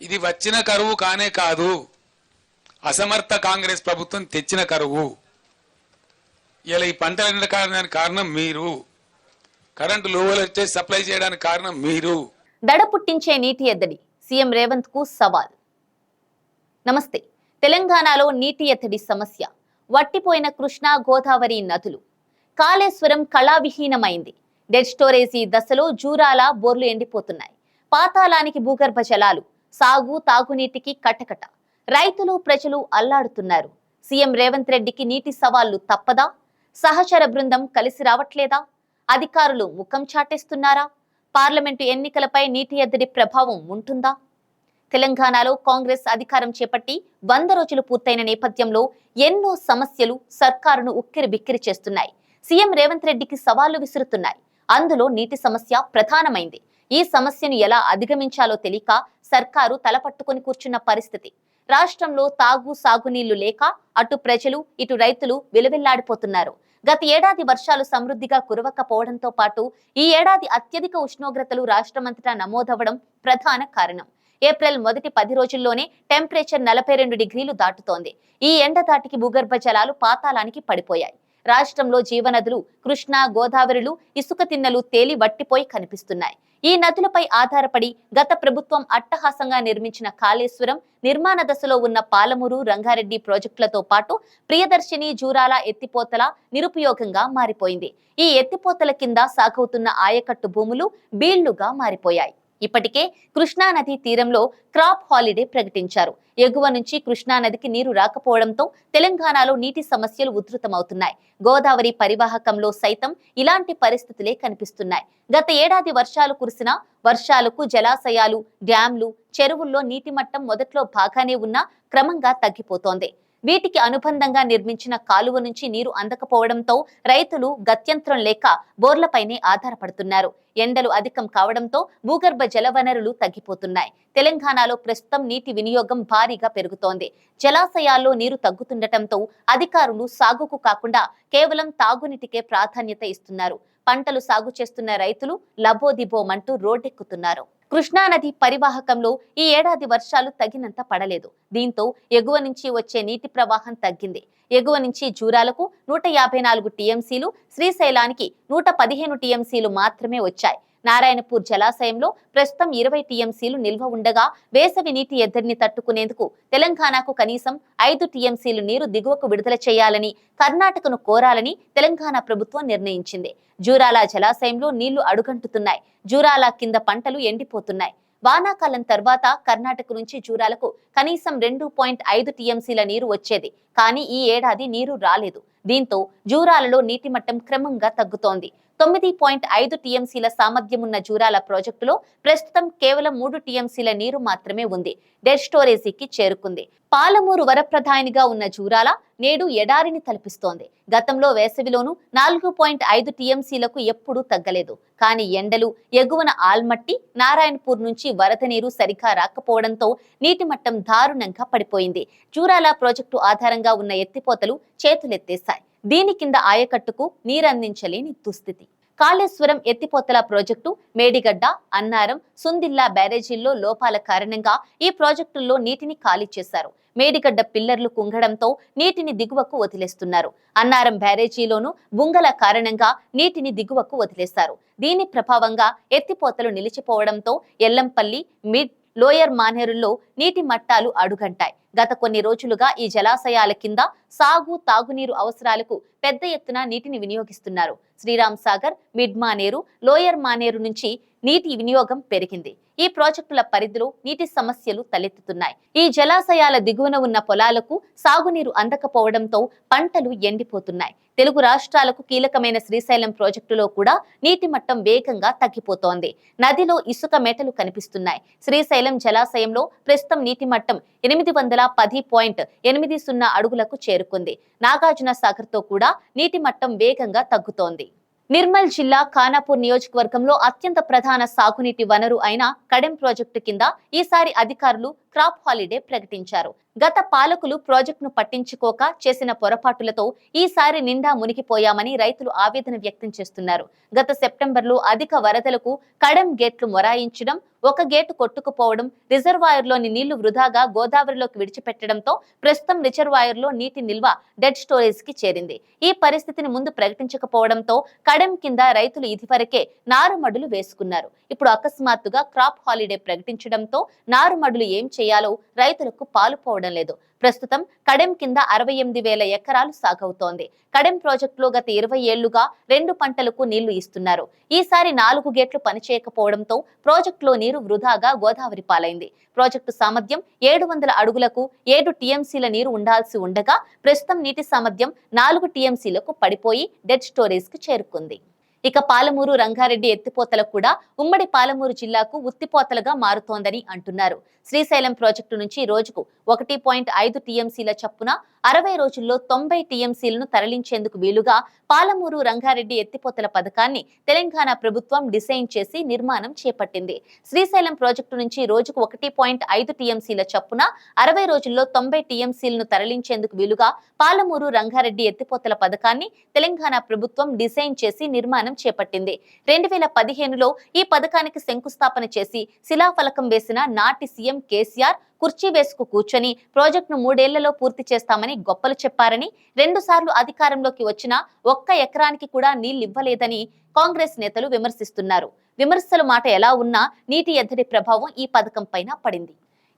ఇది వచ్చిన కరువు కానే కాదు. అసమర్థ కాంగ్రెస్ ప్రభుత్వం తెచ్చిన కరువు. ఇలా ఈ పంటలు ఎండడానికి కారణం మీరు. కరెంటు లోవలు వచ్చే సప్లై చేయడానికి కారణం మీరు. దడ పుట్టించే నీటి ఎద్దడి. సీఎం రేవంత్కు సవాల్. నమస్తే. తెలంగాణలో నీటి ఎద్దడి సమస్య. వట్టిపోయిన కృష్ణా గోదావరి నదులు. కాళేశ్వరం కళావిహీనమైంది. డెడ్ స్టోరేజీ దశలో జూరాల బోర్లు ఎండిపోతున్నాయి. పాతాళానికి భూగర్భ జలాలు. సాగు తాగునీటికి కటకట. రైతులు ప్రజలు అల్లాడుతున్నారు. సీఎం రేవంత్ రెడ్డికి నీటి సవాళ్ళు తప్పదా? సహచర బృందం కలిసి రావట్లేదా? అధికారులు ముఖం చాటేస్తున్నారా? పార్లమెంటు ఎన్నికలపై నీటి ఎద్దడి ప్రభావం ఉంటుందా? తెలంగాణలో కాంగ్రెస్ అధికారం చేపట్టి వంద రోజులు పూర్తయిన నేపథ్యంలో ఎన్నో సమస్యలు సర్కారును ఉక్కిరి బిక్కిరి చేస్తున్నాయి. సీఎం రేవంత్ రెడ్డికి సవాళ్ళు విసురుతున్నాయి. అందులో నీటి సమస్య ప్రధానమైంది. ఈ సమస్యను ఎలా అధిగమించాలో తెలియక సర్కారు తలపట్టుకొని కూర్చున్న పరిస్థితి. రాష్ట్రంలో తాగు సాగునీళ్ళు లేక అటు ప్రజలు ఇటు రైతులు విలువెల్లాడిపోతున్నారు. గత ఏడాది వర్షాలు సమృద్ధిగా కురవకపోవడంతో పాటు ఈ ఏడాది అత్యధిక ఉష్ణోగ్రతలు రాష్ట్రమంతటా నమోదవడం ప్రధాన కారణం. ఏప్రిల్ మొదటి పది రోజుల్లోనే టెంపరేచర్ నలభై రెండు డిగ్రీలు దాటుతోంది. ఈ ఎండ దాటికి భూగర్భ జలాలు పాతాళానికి పడిపోయాయి. రాష్ట్రంలో జీవనదులు కృష్ణా గోదావరిలు ఇసుక తిన్నెలు తేలి వట్టిపోయి కనిపిస్తున్నాయి. ఈ నదులపై ఆధారపడి గత ప్రభుత్వం అట్టహాసంగా నిర్మించిన కాళేశ్వరం నిర్మాణ దశలో ఉన్న పాలమూరు రంగారెడ్డి ప్రాజెక్టులతో పాటు ప్రియదర్శిని జూరాల ఎత్తిపోతల నిరుపయోగంగా మారిపోయింది. ఈ ఎత్తిపోతల కింద సాగవుతున్న ఆయకట్టు భూములు బీళ్ళుగా మారిపోయాయి. ఇప్పటికే కృష్ణా నది తీరంలో క్రాప్ హాలిడే ప్రకటించారు. ఎగువ నుంచి కృష్ణా నదికి నీరు రాకపోవడంతో తెలంగాణలో నీటి సమస్యలు ఉధృతమవుతున్నాయి. గోదావరి పరివాహకంలో సైతం ఇలాంటి పరిస్థితులే కనిపిస్తున్నాయి. గత ఏడాది వర్షాలు కురిసినా వర్షాలకు జలాశయాలు డ్యాంలు చెరువుల్లో నీటి మట్టం మొదట్లో బాగానే ఉన్నా క్రమంగా తగ్గిపోతోంది. వీటికి అనుబంధంగా నిర్మించిన కాలువ నుంచి నీరు అందకపోవడంతో రైతులు గత్యంతరం లేక బోర్లపైనే ఆధారపడుతున్నారు. ఎండలు అధికం కావడంతో భూగర్భ జలవనరులు తగ్గిపోతున్నాయి. తెలంగాణలో ప్రస్తుతం నీటి వినియోగం భారీగా పెరుగుతోంది. జలాశయాల్లో నీరు తగ్గుతుండటంతో అధికారులు సాగుకు కాకుండా కేవలం తాగునీటికే ప్రాధాన్యత ఇస్తున్నారు. పంటలు సాగు చేస్తున్న రైతులు లబోదిబోమంటూ రోడ్డెక్కుతున్నారు. కృష్ణానది పరివాహకంలో ఈ ఏడాది వర్షాలు తగినంత పడలేదు. దీంతో ఎగువ నుంచి వచ్చే నీటి ప్రవాహం తగ్గింది. ఎగువ నుంచి జూరాలకు నూట యాభై నాలుగు టీఎంసీలు శ్రీశైలానికి నూట పదిహేను టీఎంసీలు మాత్రమే వచ్చాయి. నారాయణపూర్ జలాశయంలో ప్రస్తుతం ఇరవై టీఎంసీలు నిల్వ ఉండగా వేసవి నీటి ఎద్దడిని తట్టుకునేందుకు తెలంగాణకు కనీసం ఐదు టీఎంసీలు నీరు దిగువకు విడుదల చేయాలని కర్ణాటకను కోరాలని తెలంగాణ ప్రభుత్వం నిర్ణయించింది. జూరాల జలాశయంలో నీళ్ళు అడుగంటుతున్నాయి. జూరాల కింద పంటలు ఎండిపోతున్నాయి. వానాకాలం తర్వాత కర్ణాటక నుంచి జూరాలకు కనీసం రెండు పాయింట్ ఐదు టీఎంసీల నీరు వచ్చేది. కానీ ఈ ఏడాది నీరు రాలేదు. దీంతో జూరాలలో నీటి మట్టం క్రమంగా తగ్గుతోంది. తొమ్మిది పాయింట్ ఐదు టీఎంసీల సామర్థ్యం ఉన్న జూరాల ప్రాజెక్టులో ప్రస్తుతం కేవలం మూడు టీఎంసీల నీరు మాత్రమే ఉంది. డెడ్ స్టోరేజీకి చేరుకుంది. పాలమూరు వరప్రధానిగా ఉన్న జూరాల నేడు ఎడారిని తలపిస్తోంది. గతంలో వేసవిలోనూ నాలుగు పాయింట్ ఐదు టీఎంసీలకు ఎప్పుడూ తగ్గలేదు. కానీ ఎండలు ఎగువన ఆల్మట్టి నారాయణపూర్ నుంచి వరద నీరు సరిగా రాకపోవడంతో నీటి మట్టం దారుణంగా పడిపోయింది. జూరాల ప్రాజెక్టు ఆధారంగా ఉన్న ఎత్తిపోతలు చేతులెత్తేశాయి. దీని కింద ఆయకట్టుకు నీరందించలేని దుస్థితి. కాళేశ్వరం ఎత్తిపోతల ప్రాజెక్టు మేడిగడ్డ అన్నారం సుందిల్లా బ్యారేజీల్లో లోపాల కారణంగా ఈ ప్రాజెక్టుల్లో నీటిని ఖాళీ చేశారు. మేడిగడ్డ పిల్లర్లు కుంగడంతో నీటిని దిగువకు వదిలేస్తున్నారు. అన్నారం బ్యారేజీలోనూ బుంగల కారణంగా నీటిని దిగువకు వదిలేశారు. దీని ప్రభావంగా ఎత్తిపోతలు నిలిచిపోవడంతో ఎల్లంపల్లి మిడ్ లోయర్ మానేరుల్లో నీటి మట్టాలు అడుగంటాయి. గత కొన్ని రోజులుగా ఈ జలాశయాల కింద సాగు తాగునీరు అవసరాలకు పెద్ద ఎత్తున నీటిని వినియోగిస్తున్నారు. శ్రీరామ్ సాగర్ మిడ్ మానేరు లోయర్ మానేరు నుంచి నీటి వినియోగం పెరిగింది. ఈ ప్రాజెక్టుల పరిధిలో నీటి సమస్యలు తలెత్తుతున్నాయి. ఈ జలాశయాల దిగువన ఉన్న పొలాలకు సాగునీరు అందకపోవడంతో పంటలు ఎండిపోతున్నాయి. తెలుగు రాష్ట్రాలకు కీలకమైన శ్రీశైలం ప్రాజెక్టులో కూడా నీటి మట్టం వేగంగా తగ్గిపోతోంది. నదిలో ఇసుక మేటలు కనిపిస్తున్నాయి. శ్రీశైలం జలాశయంలో ప్రస్తుతం నీటి మట్టం ఎనిమిది వందల పది పాయింట్ ఎనిమిది సున్నా అడుగులకు చేరుకుంది. నాగార్జున సాగర్తో కూడా నీటి మట్టం వేగంగా తగ్గుతోంది. నిర్మల్ జిల్లా ఖానాపూర్ నియోజకవర్గంలో అత్యంత ప్రధాన సాగునీటి వనరు అయిన కడెం ప్రాజెక్టు కింద ఈసారి అధికారులు క్రాప్ హాలిడే ప్రకటించారు. గత పాలకులు ప్రాజెక్టును పట్టించుకోక చేసిన పొరపాటులతో ఈసారి నిండా మునిగిపోయామని రైతులు ఆవేదన వ్యక్తం చేస్తున్నారు. గత సెప్టెంబర్లో అధిక వరదలకు కడెం గేట్లు మొరాయించడం ఒక గేటు కొట్టుకుపోవడం రిజర్వాయర్లోని నీళ్ళు వృధాగా గోదావరిలోకి విడిచిపెట్టడంతో ప్రస్తుతం రిజర్వాయర్లో నీటి నిల్వ డెడ్ స్టోరేజ్కి చేరింది. ఈ పరిస్థితిని ముందు ప్రకటించకపోవడంతో కడెం కింద రైతులు ఇదివరకే నారుమడులు వేసుకున్నారు. ఇప్పుడు అకస్మాత్తుగా క్రాప్ హాలిడే ప్రకటించడంతో నారుమడులు ఏం చేయాలో రైతులకు పాలుపోవడం లేదు. ప్రస్తుతం కడెం కింద అరవై ఎనిమిది వేల ఎకరాలు సాగవుతోంది. కడెం ప్రాజెక్టులో గత ఇరవై ఏళ్ళుగా రెండు పంటలకు నీళ్ళు ఇస్తున్నారు. ఈసారి నాలుగు గేట్లు పనిచేయకపోవడంతో ప్రాజెక్టులో నీరు వృధాగా గోదావరి పాలైంది. ప్రాజెక్టు సామర్థ్యం ఏడు వందల అడుగులకు ఏడు టీఎంసీల నీరు ఉండాల్సి ఉండగా ప్రస్తుతం నీటి సామర్థ్యం నాలుగు టీఎంసీలకు పడిపోయి డెడ్ స్టోరేజ్కు చేరుకుంది. ఇక పాలమూరు రంగారెడ్డి ఎత్తిపోతల కూడా ఉమ్మడి పాలమూరు జిల్లాకు ఉత్తిపోతలుగా మారుతోందని అంటున్నారు. శ్రీశైలం ప్రాజెక్టు నుంచి రోజుకు ఒకటి పాయింట్ ఐదు టీఎంసీల చప్పున అరవై రోజుల్లో తొంభై టీఎంసీలను తరలించేందుకు వీలుగా పాలమూరు రంగారెడ్డి ఎత్తిపోతల పథకాన్ని తెలంగాణ ప్రభుత్వం డిజైన్ చేసి నిర్మాణం చేపట్టింది. శ్రీశైలం ప్రాజెక్టు నుంచి రోజుకు ఒకటి పాయింట్ ఐదు టీఎంసీల చప్పున అరవై రోజుల్లో తొంభై టీఎంసీలను తరలించేందుకు వీలుగా పాలమూరు రంగారెడ్డి ఎత్తిపోతల పథకాన్ని తెలంగాణ ప్రభుత్వం డిజైన్ చేసి నిర్మాణం చేపట్టింది. రెండు వేల పదిహేనులో ఈ పథకానికి శంకుస్థాపన చేసి శిలాఫలకం వేసిన నాటి సీఎం కేసీఆర్ కుర్చీ వేసుకు కూర్చొని ప్రాజెక్టును మూడేళ్ళలో పూర్తి చేస్తామని గొప్పలు చెప్పారని రెండు సార్లు అధికారంలోకి వచ్చినా ఒక్క ఎకరానికి కూడా నీళ్ళివ్వలేదని కాంగ్రెస్ నేతలు విమర్శిస్తున్నారు. విమర్శల మాట ఎలా ఉన్నా నీటి ఎద్దడి ప్రభావం ఈ పథకం పైన పడింది.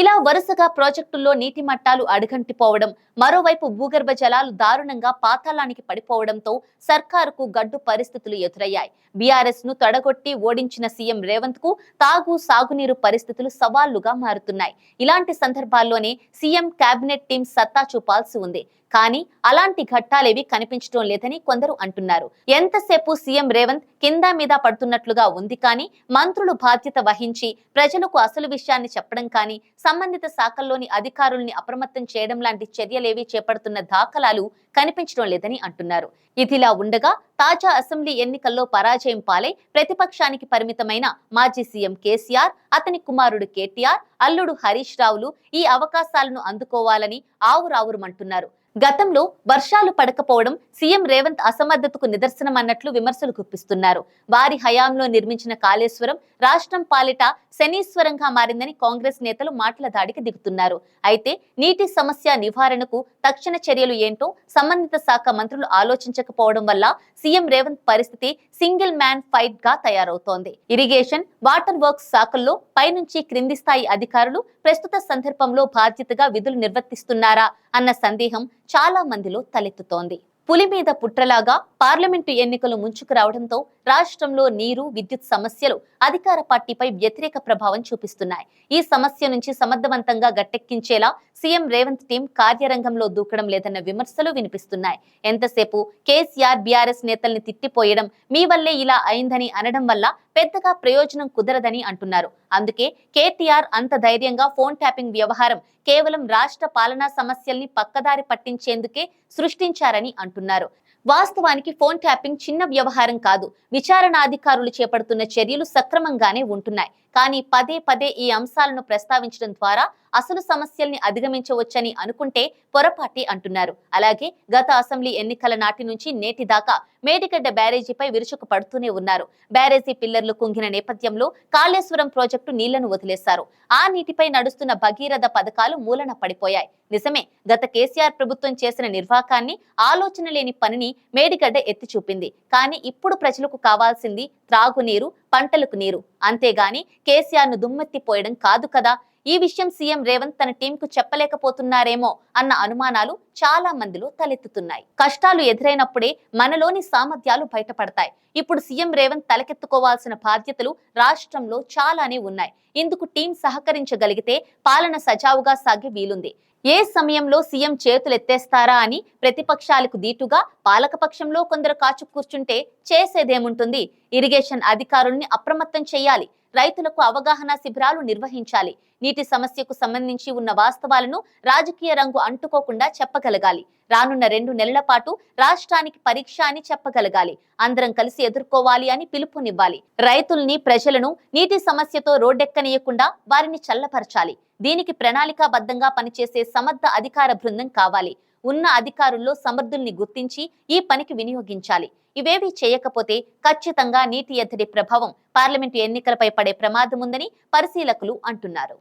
ఇలా వరుసగా ప్రాజెక్టుల్లో నీటి మట్టాలు అడుగంటిపోవడం మరోవైపు భూగర్భ జలాలు దారుణంగా పాతాళానికి పడిపోవడంతో సర్కారుకు గడ్డు పరిస్థితులు ఎదురయ్యాయి. బీఆర్ఎస్ను తడగొట్టి ఓడించిన సీఎం రేవంత్కు తాగు సాగునీరు పరిస్థితులు సవాళ్ళుగా మారుతున్నాయి. ఇలాంటి సందర్భాల్లోనే సీఎం కేబినెట్ టీం సత్తా చూపాల్సి ఉంది. కానీ అలాంటి ఘట్టాలేవి కనిపించడం లేదని కొందరు అంటున్నారు. ఎంతసేపు సీఎం రేవంత్ కింద మీద పడుతున్నట్లుగా ఉంది కానీ మంత్రులు బాధ్యత వహించి ప్రజలకు అసలు విషయాన్ని చెప్పడం కానీ సంబంధిత శాఖల్లోని అధికారుల్ని అప్రమత్తం చేయడం లాంటి చర్యలేవి చేపడుతున్న దాఖలాలు కనిపించడం లేదని అంటున్నారు. ఇదిలా ఉండగా తాజా అసెంబ్లీ ఎన్నికల్లో పరాజయం పాలై ప్రతిపక్షానికి పరిమితమైన మాజీ సీఎం కేసీఆర్ అతని కుమారుడు కేటీఆర్ అల్లుడు హరీష్ రావులు ఈ అవకాశాలను అందుకోవాలని ఆవురావురమంటున్నారు. గతంలో వర్షాలు పడకపోవడం సీఎం రేవంత్ అసమర్థతకు నిదర్శనం అన్నట్లు విమర్శలు గుప్పిస్తున్నారు. వారి హయాంలో నిర్మించిన కాళేశ్వరం రాష్ట్రం పాలిట శనీశ్వరంగా మారిందని కాంగ్రెస్ నేతలు మాటల దాడికి దిగుతున్నారు. అయితే నీటి సమస్య నివారణకు తక్షణ చర్యలు ఏంటో సంబంధిత శాఖ మంత్రులు ఆలోచించకపోవడం వల్ల సీఎం రేవంత్ పరిస్థితి సింగిల్ మ్యాన్ ఫైట్గా తయారవుతోంది. ఇరిగేషన్ వాటర్ వర్క్స్ శాఖల్లో పైనుంచి క్రింది స్థాయి అధికారులు ప్రస్తుత సందర్భంలో బాధ్యతగా విధులు నిర్వర్తిస్తున్నారా అన్న సందేహం చాలా మందిలో తలెత్తుతోంది. పులి మీద పుట్రలాగా పార్లమెంటు ఎన్నికలు ముంచుకు రావడంతో రాష్ట్రంలో నీరు విద్యుత్ సమస్యలు అధికార పార్టీపై వ్యతిరేక ప్రభావం చూపిస్తున్నాయి. ఈ సమస్య నుంచి సమర్థవంతంగా గట్టెక్కించేలా సీఎం రేవంత్ టీం కార్యరంగంలో దూకడం లేదన్న విమర్శలు వినిపిస్తున్నాయి. ఎంతసేపు కేసీఆర్ బీఆర్ఎస్ నేతల్ని తిట్టిపోయడం మీ వల్లే ఇలా అయిందని అనడం వల్ల పెద్దగా ప్రయోజనం కుదరదని అంటున్నారు. అందుకే కేటీఆర్ అంత ధైర్యంగా ఫోన్ ట్యాపింగ్ వ్యవహారం కేవలం రాష్ట్ర పాలనా సమస్యల్ని పక్కదారి పట్టించేందుకే సృష్టించారని అంటున్నారు. వాస్తవానికి ఫోన్ ట్యాపింగ్ చిన్న వ్యవహారం కాదు. విచారణాధికారులు చేపడుతున్న చర్యలు సక్రమంగానే ఉంటున్నాయి. కానీ పదే పదే ఈ అంశాలను ప్రస్తావించడం ద్వారా అసలు సమస్యల్ని అధిగమించవచ్చని అనుకుంటే పొరపాటి అంటున్నారు. అలాగే గత అసెంబ్లీ ఎన్నికల నాటి నుంచి నేటి దాకా మేడిగడ్డ బ్యారేజీపై విరుచుకు పడుతూనే ఉన్నారు. బ్యారేజీ పిల్లర్లు కుంగిన నేపథ్యంలో కాళేశ్వరం ప్రాజెక్టు నీళ్ళను వదిలేశారు. ఆ నీటిపై నడుస్తున్న భగీరథ పథకాలు మూలన పడిపోయాయి. నిజమే గత కేసీఆర్ ప్రభుత్వం చేసిన నిర్వాకాన్ని ఆలోచన లేని పనిని మేడిగడ్డ ఎత్తి చూపింది. కానీ ఇప్పుడు ప్రజలకు కావాల్సింది త్రాగునీరు పంటలకు నీరు. అంతేగాని కేసీఆర్ను దుమ్మెత్తిపోయడం కాదు కదా ఈ విషయం సీఎం రేవంత్ తన టీంకు చెప్పలేకపోతున్నారేమో అన్న అనుమానాలు చాలా మందిలో తలెత్తుతున్నాయి. కష్టాలు ఎదురైనప్పుడే మనలోని సామర్థ్యాలు బయటపడతాయి. ఇప్పుడు సీఎం రేవంత్ తలకెత్తుకోవాల్సిన బాధ్యతలు రాష్ట్రంలో చాలానే ఉన్నాయి. ఇందుకు టీం సహకరించగలిగితే పాలన సజావుగా సాగే వీలుంది. ఏ సమయంలో సీఎం చేతులెత్తేస్తారా అని ప్రతిపక్షాలకు దీటుగా పాలకపక్షంలో కొందరు కాచు కూర్చుంటే చేసేదేముంటుంది? ఇరిగేషన్ అధికారుల్ని అప్రమత్తం చేయాలి. రైతులకు అవగాహన శిబిరాలు నిర్వహించాలి. నీటి సమస్యకు సంబంధించి ఉన్న వాస్తవాలను రాజకీయ రంగు అంటుకోకుండా చెప్పగలగాలి. రానున్న రెండు నెలల పాటు రాష్ట్రానికి పరీక్ష అని చెప్పగలగాలి. అందరం కలిసి ఎదుర్కోవాలి అని పిలుపునివ్వాలి. రైతుల్ని ప్రజలను నీటి సమస్యతో రోడ్డెక్కనీయకుండా వారిని చల్లపరచాలి. దీనికి ప్రణాళికాబద్ధంగా పనిచేసే సమర్థ అధికార బృందం కావాలి. ఉన్న అధికారుల్లో సమర్థుల్ని గుర్తించి ఈ పనికి వినియోగించాలి. ఇవేవీ చేయకపోతే ఖచ్చితంగా నీటి ఎద్దడి ప్రభావం పార్లమెంటు ఎన్నికలపై పడే ప్రమాదముందని పరిశీలకులు అంటున్నారు.